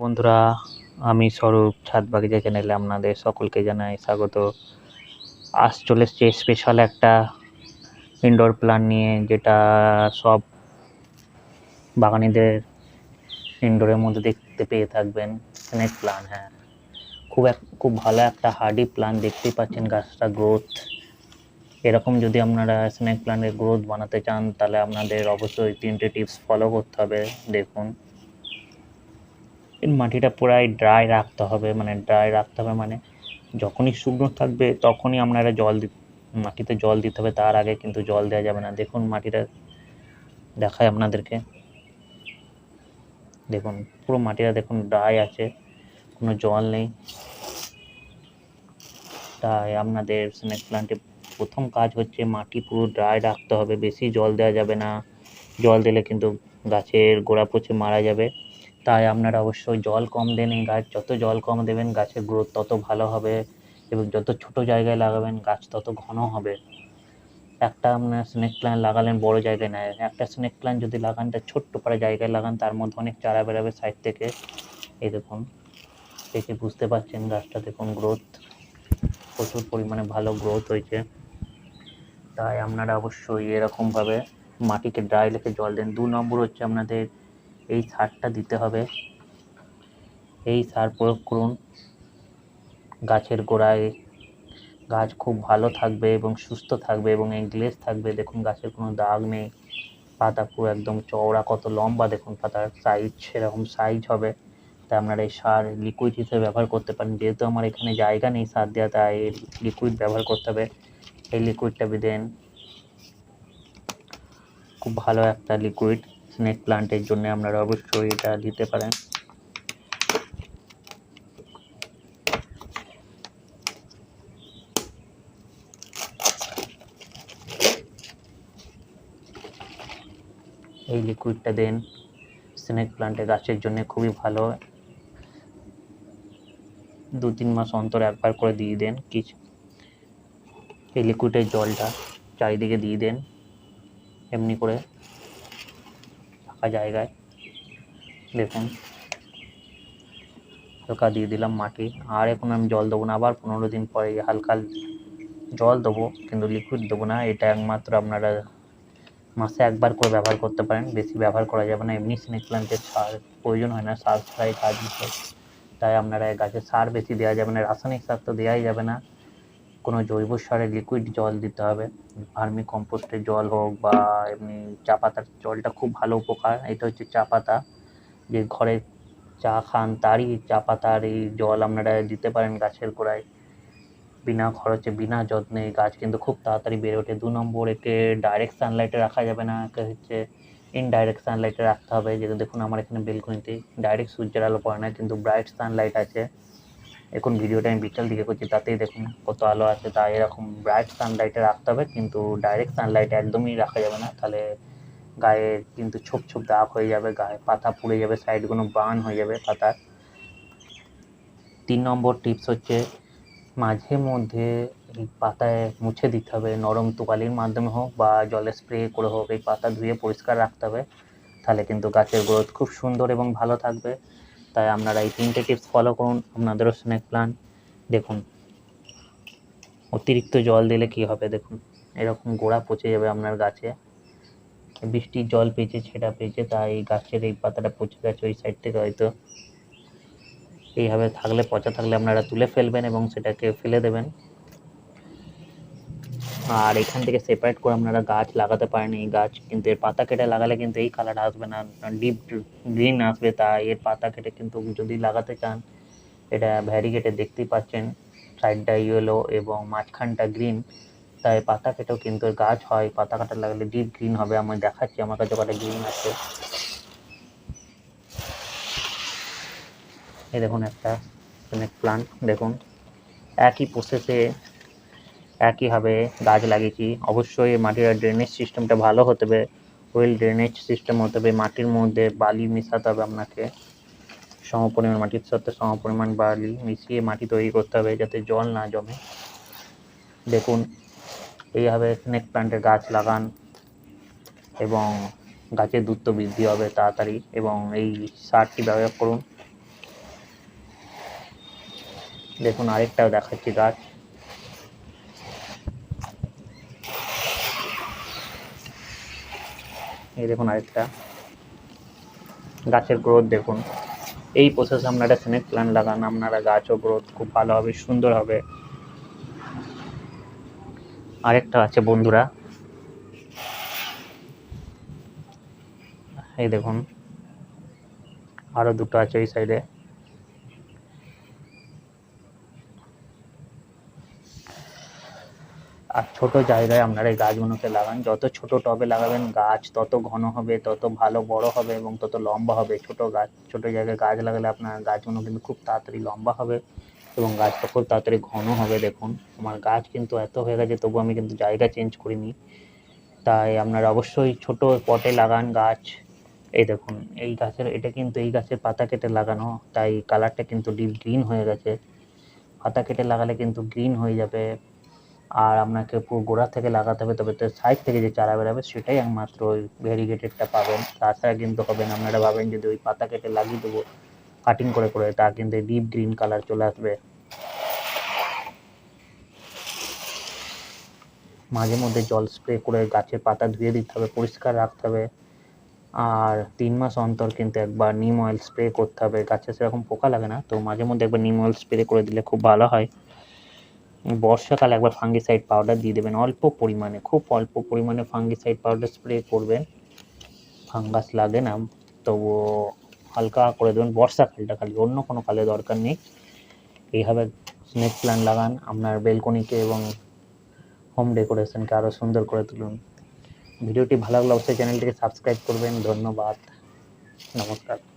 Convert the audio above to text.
বন্ধুরা, আমি স্বরূপ ছাদ বাগিচা চ্যানেলে আপনাদের সকলকে জানাই স্বাগত। আজ চলে এসছে স্পেশাল একটা ইনডোর প্ল্যান নিয়ে, যেটা সব বাগানিদের ইনডোরের মধ্যে দেখতে পেয়ে থাকবেন। স্নেক প্ল্যান হ্যাঁ। খুব এক, খুব ভালো একটা হার্ডি প্ল্যান দেখতেই পাচ্ছেন গাছটা গ্রোথ এরকম যদি আপনারা স্নেক প্ল্যান্টের গ্রোথ বানাতে চান, তাহলে আপনাদের অবশ্যই তিনটে টিপস ফলো করতে হবে, দেখুন। মাটিটা পুরাই ড্রাই রাখতে হবে মানে ড্রাই রাখতে হবে মানে যখনই শুকনো থাকবে তখনই আপনারা জল মাটিতে জল দিতে হবে, তার আগে কিন্তু জল দেওয়া যাবে না। দেখুন মাটিটা দেখায় আপনাদেরকে। দেখুন, পুরো মাটিটা দেখুন ড্রাই আছে, কোনো জল নেই। তাই আপনাদের স্নেক প্ল্যান্টে প্রথম কাজ হচ্ছে মাটি পুরো ড্রাই রাখতে হবে, বেশি জল দেওয়া যাবে না। জল দিলে কিন্তু গাছের গোড়া পচে মারা যাবে। তাই আপনারা অবশ্যই জল কম দেন এই গাছ। যত জল কম দেবেন, গাছের গ্রোথ তত ভালো হবে এবং যত ছোট জায়গায় লাগাবেন, গাছ তত ঘন হবে। একটা আপনার স্নেক প্ল্যান্ট লাগালেন, বড় জায়গায় নেয় একটা স্নেক প্ল্যান্ট যদি লাগান তা ছোট্ট পাড়া জায়গায় লাগান, তার মধ্যে অনেক চারা বেরোবে সাইড থেকে। এই দেখুন, দেখে বুঝতে পারছেন গাছটা দেখুন গ্রোথ প্রচুর পরিমাণে ভালো গ্রোথ হয়েছে। তাই আপনারা অবশ্যই এরকমভাবে মাটিকে ড্রাই রেখে জল দেন। দু নম্বর হচ্ছে আপনাদের এই সারটা দিতে হবে। এই সার প্রয়োগ করুন। গাছের গোড়ায় গাছ খুব ভালো থাকবে এবং সুস্থ থাকবে এবং এংগ্লেজ থাকবে। দেখুন, গাছের কোনো দাগ নেই। পাতা পুরো একদম চওড়া, কত লম্বা। দেখুন, পাতার সাইজ সেরকম সাইজ হবে। তাই আপনারা এই সার লিকুইড হিসেবে ব্যবহার করতে পারেন। যেহেতু আমার এখানে জায়গা নেই সার দেওয়া, তাই লিকুইড ব্যবহার করতে হবে। এই লিকুইডটা দেন খুব ভালো একটা লিকুইড স্নেক প্লান্টের জন্য আপনারা অবশ্যই এটা দিতে পারেন। এই লিকুইডটা দেন স্নেক প্লান্টে গাছের জন্য খুবই ভালো। দু তিন মাস অন্তর একবার করে দিয়ে দেন কিছু এই লিকুইডের জলটা চারিদিকে দিয়ে দেন, এমনি করে। ফাঁকা জায়গায়। দেখুন। হালকা দিয়ে দিলাম মাটি। আর এখন আমি জল দেবো না, আবার পনেরো দিন পরে হালকা জল দেবো, কিন্তু লিকুইড দেবো না। এটা একমাত্র আপনারা মাসে একবার করে ব্যবহার করতে পারেন। বেশি ব্যবহার করা যাবে না। এমনি স্নেক প্ল্যান্টের সার প্রয়োজন হয় না। সার ছাড়াই কাজ তাই আপনারা গাছে সার বেশি দেওয়া যাবে না। রাসায়নিক সার তো দেওয়াই যাবে না। কোনো জৈব সারের লিকুইড জল দিতে হবে। ভার্মি কম্পোস্টের জল হোক বা এমনি চা পাতার জলটা খুব ভালো উপকার। এটা হচ্ছে চা পাতা। যে ঘরে চা খান তারই চা পাতার এই জল আপনারা দিতে পারেন গাছের গোড়ায়। বিনা খরচে, বিনা যত্নে গাছ কিন্তু খুব তাড়াতাড়ি বেড়ে ওঠে। দু নম্বর, একে ডাইরেক্ট সানলাইটে রাখা যাবে না। একে হচ্ছে ইনডাইরেক্ট সানলাইটে রাখতে হবে। যেটা দেখুন, আমার এখানে বেলকনিতে ডাইরেক্ট সূর্যের আলো পড়ে না, কিন্তু ব্রাইট সানলাইট আছে। এখন ভিডিওটা আমি বিকেল দিকে করছি, তাতেই দেখুন কত আলো আছে। তাই এরকম ব্রাইট সানলাইটে রাখতে হবে, কিন্তু ডাইরেক্ট সানলাইটে একদমই রাখা যাবে না। তাহলে গায়ে কিন্তু ছোপ ছোপ দাগ হয়ে যাবে, গায়ে পাতা পুড়ে যাবে সাইডগুলো বার্ন হয়ে যাবে পাতার। তিন নম্বর টিপস হচ্ছে মাঝে মধ্যে এই পাতায় মুছে দিতে হবে, নরম তুকালির মাধ্যমে হোক বা জলে স্প্রে করে হোক, এই পাতা ধুয়ে পরিষ্কার রাখতে হবে। তাহলে কিন্তু গাছের গ্রোথ খুব সুন্দর এবং ভালো থাকবে। তাই আপনারা এই তিনটে টিপস ফলো করুন। আপনাদেরও স্নেক প্ল্যান দেখুন, অতিরিক্ত জল দিলে কি হবে দেখুন। এরকম গোড়া পচে যাবে আপনার গাছে। বৃষ্টির জল পেয়েছে ছেটা পেয়েছে, তাই গাছের এই পাতাটা পচে গেছে ওই সাইড থেকে হয়তো। এইভাবে থাকলে, পচা থাকলে আপনারা তুলে ফেলবেন এবং সেটাকে ফেলে দেবেন। আর এখান থেকে সেপারেট করে আপনারা গাছ লাগাতে পারেন। এই গাছ কিন্তু এর পাতা কেটে লাগালে কিন্তু এই কালার আসবে না। ডিপ গ্রিন আসবে তা এর পাতা কেটে কিন্তু যদি লাগাতে চান, এটা ভ্যারিগেটে দেখতেই পাচ্ছেন। সাইডটা ইয়েলো এবং মাঝখানটা গ্রিন তাই পাতা কেটেও কিন্তু গাছ হয়। পাতা কাটা লাগলে ডিপ গ্রিন হবে। আমি দেখাচ্ছি, আমার কাছে কটা গ্রিন আছে। এই দেখুন একটা প্লান্ট দেখুন। একই প্রসেসে একইভাবে গাছ লাগিয়েছি। অবশ্যই মাটির ড্রেনেজ সিস্টেমটা ভালো হতে হবে। ওয়েল ড্রেনেজ সিস্টেম হতে হবে। মাটির মধ্যে বালি মেশাতে হবে আপনাকে। সম পরিমাণ মাটির সাথে সম পরিমাণ বালি মিশিয়ে মাটি তৈরি করতে হবে যাতে জল না জমে। দেখুন, এইভাবে স্নেক প্লান্টের গাছ লাগান এবং গাছের দ্রুত বৃদ্ধি হবে তাড়াতাড়ি এবং এই সারটি ব্যবহার করুন। দেখুন, আরেকটাও দেখাচ্ছি গাছ। এই দেখুন আরেকটা। গাছের গ্রোথ দেখুন। এই প্রসেস আপনারা স্নেক প্ল্যান্ট লাগান, আপনারা গাছও গ্রোথ খুব ভালো হবে, সুন্দর হবে। আরেকটা আছে বন্ধুরা। এই দেখুন। আরও দুটো আছে এই সাইডে আর ছোট জায়গায় আপনারা এই গাছগুলোকে লাগান। যত ছোট টবে লাগাবেন গাছ তত ঘন হবে, তত ভালো বড় হবে এবং তত লম্বা হবে। ছোট গাছ, ছোট জায়গায় গাছ লাগালে আপনার গাছগুলো কিন্তু খুব তাড়াতাড়ি লম্বা হবে এবং গাছটা খুব তাড়াতাড়ি ঘন হবে। দেখুন, আমার গাছ কিন্তু এত হয়ে গেছে, তবু আমি কিন্তু জায়গা চেঞ্জ করিনি। তাই আপনারা অবশ্যই ছোট পটে লাগান গাছ। এই দেখুন, এই গাছের, এটা কিন্তু এই গাছের পাতা কেটে লাগানো। তাই কালারটা কিন্তু ডিপ গ্রিন হয়ে গেছে। পাতা কেটে লাগালে কিন্তু গ্রিন হয়ে যাবে। আর আপনাকে পুরো গোড়া থেকে লাগাতে হবে, তবে তো সাইড থেকে যে চারা বেরোবে সেটাই একমাত্র ওই ভেরিগেটেডটা পাবেন। তাছাড়া কিন্তু হবে না, আপনারা ভাবেন যদি ওই পাতা কেটে লাগিয়ে দেবো কাটিং করে করে, তা কিন্তু ডিপ গ্রিন কালার চলে আসবে। মাঝে মধ্যে জল স্প্রে করে গাছের পাতা ধুয়ে দিতে হবে, পরিষ্কার রাখতে হবে। আর তিন মাস অন্তর কিন্তু একবার নিম অয়েল স্প্রে করতে হবে। গাছে সেরকম পোকা লাগে না, তো মাঝে মধ্যে একবার নিম অয়েল স্প্রে করে দিলে খুব ভালো হয়। বর্ষাকালে একবার ফাঙ্গিসাইড পাউডার দিয়ে দেবেন। অল্প পরিমাণে, খুব অল্প পরিমাণে ফাঙ্গিসাইড পাউডার স্প্রে করবেন। ফাঙ্গাস লাগে না, তবুও হালকা করে দেবেন। বর্ষাকালটা খালি, অন্য কোনো কালে দরকার নেই। এইভাবে স্নেক প্ল্যান্ট লাগান, আপনার বেলকনিকে এবং হোম ডেকোরেশনকে আরও সুন্দর করে তুলুন। ভিডিওটি ভালো লাগলে অবশ্যই চ্যানেলটিকে সাবস্ক্রাইব করবেন। ধন্যবাদ। নমস্কার।